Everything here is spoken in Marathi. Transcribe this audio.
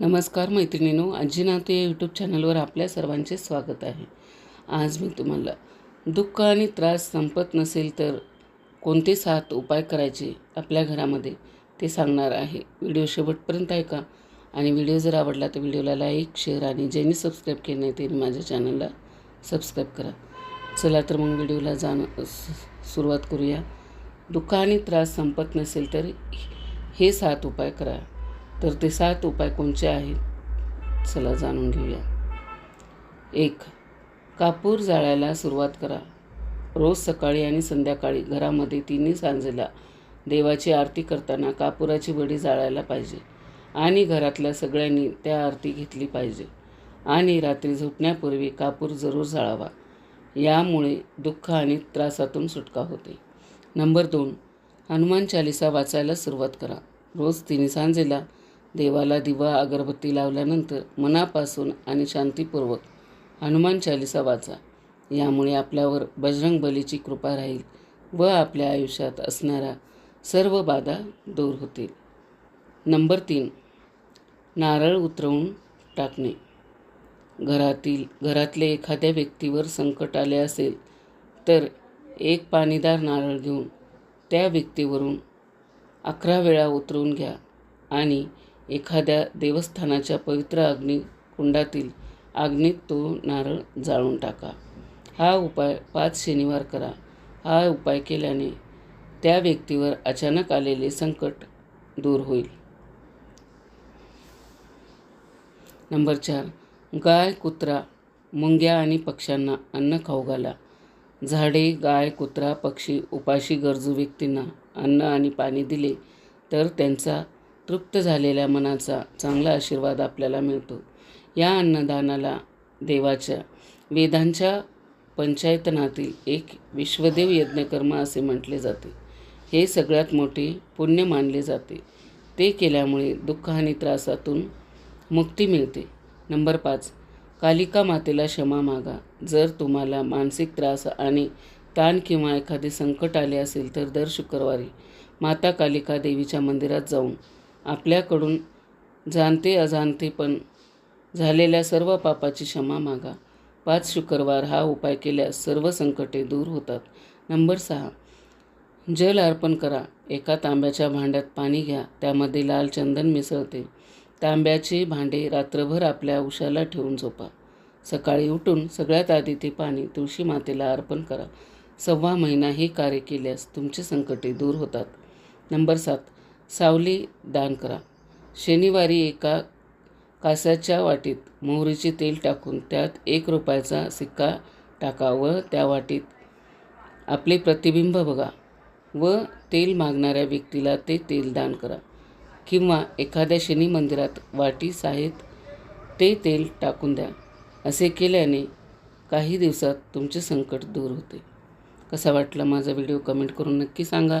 नमस्कार मैत्रिणीनो आजीनाथ या यूट्यूब चॅनलवर आपल्या सर्वांचे स्वागत आहे. आज मी तुम्हाला दुःख आणि त्रास संपत नसेल तर कोणते सात उपाय करायचे आपल्या घरामध्ये ते सांगणार आहे. व्हिडिओ शेवटपर्यंत ऐका आणि व्हिडिओ जर आवडला तर व्हिडिओला लाईक शेअर आणि ज्यांनी सबस्क्राईब केलं नाही त्यांनी माझ्या चॅनलला सबस्क्राईब करा. चला तर मग व्हिडिओला जाणं सुरुवात करूया. दुःख आणि त्रास संपत नसेल तर हे सात उपाय करा. तर ते सात उपाय कोणचे आहेत? चला जाणून घेऊया. एक कापूर जाळायला सुरुवात करा. रोज सकाळी आणि संध्याकाळी घरामध्ये तिन्ही सांजेला देवाची आरती करताना कापुराची वडी जाळायला पाहिजे आणि घरातल्या सगळ्यांनी त्या आरती घेतली पाहिजे आणि रात्री झोपण्यापूर्वी कापूर जरूर जाळावा. यामुळे दुःख आणि त्रासातून सुटका होते. नंबर दोन हनुमान चालिसा वाचायला सुरुवात करा. रोज तिन्ही सांजेला देवाला दिवा अगरबत्ती लावल्यानंतर मनापासून आणि शांतीपूर्वक हनुमान चालिसा वाचा. यामुळे आपल्यावर बजरंग बलीची कृपा राहील व आपल्या आयुष्यात असणाऱ्या सर्व बाधा दूर होतील. नंबर तीन. नारळ उतरवून टाकणे. घरातील घरातले एखाद्या व्यक्तीवर संकट आले असेल तर एक पाणीदार नारळ घेऊन त्या व्यक्तीवरून अकरा वेळा उतरवून घ्या आणि एखाद्या देवस्थानाच्या पवित्र अग्निकुंडातील अग्नीत तो नारळ जाळून टाका. हा उपाय पाच शनिवार करा. हा उपाय केल्याने त्या व्यक्तीवर अचानक आलेले संकट दूर होईल. नंबर चार. गाय कुत्रा मुंग्या आणि पक्ष्यांना अन्न खाऊ घाला. झाडे गाय कुत्रा पक्षी उपाशी गरजू व्यक्तींना अन्न आणि पाणी दिले तर त्यांचा तृप्त झालेल्या मनाचा चांगला आशीर्वाद आपल्याला मिळतो. या अन्नदानाला देवाच्या वेदांच्या पंचायतनातील एक विश्वदेव यज्ञकर्म असे म्हटले जाते. हे सगळ्यात मोठे पुण्य मानले जाते. ते केल्यामुळे दुःख आणि त्रासातून मुक्ती मिळते. नंबर पाच कालिका मातेला क्षमा मागा. जर तुम्हाला मानसिक त्रास आणि ताण किंवा एखादे संकट आले असेल तर दर शुक्रवारी माता कालिका देवीच्या मंदिरात जाऊन आपल्याकडून जाणते अजाणते पण झालेल्या सर्व पापाची क्षमा मागा. पाच शुक्रवार हा उपाय केल्यास सर्व संकटे दूर होतात. नंबर सहा. जल अर्पण करा. एका तांब्याच्या भांड्यात पाणी घ्या. त्यामध्ये लाल चंदन मिसळते. तांब्याचे भांडे रात्रभर आपल्या उशाला ठेवून झोपा. सकाळी उठून सगळ्यात आधी ते पाणी तुळशी मातेला अर्पण करा. सव्वा महिना हे कार्य केल्यास तुमचे संकटे दूर होतात. नंबर सात. सावली दान करा. शनिवारी एका कासाच्या वाटीत मोहरीचे तेल टाकून त्यात एक रुपयाचा सिक्का टाका व त्या वाटीत आपले प्रतिबिंब बघा व तेल मागणाऱ्या व्यक्तीला ते तेल दान करा. किंवा एखाद्या शनी मंदिरात वाटी साहेत ते तेल टाकून द्या. असे केल्याने काही दिवसात तुमचे संकट दूर होते. कसा वाटला माझा व्हिडिओ कमेंट करून नक्की सांगा.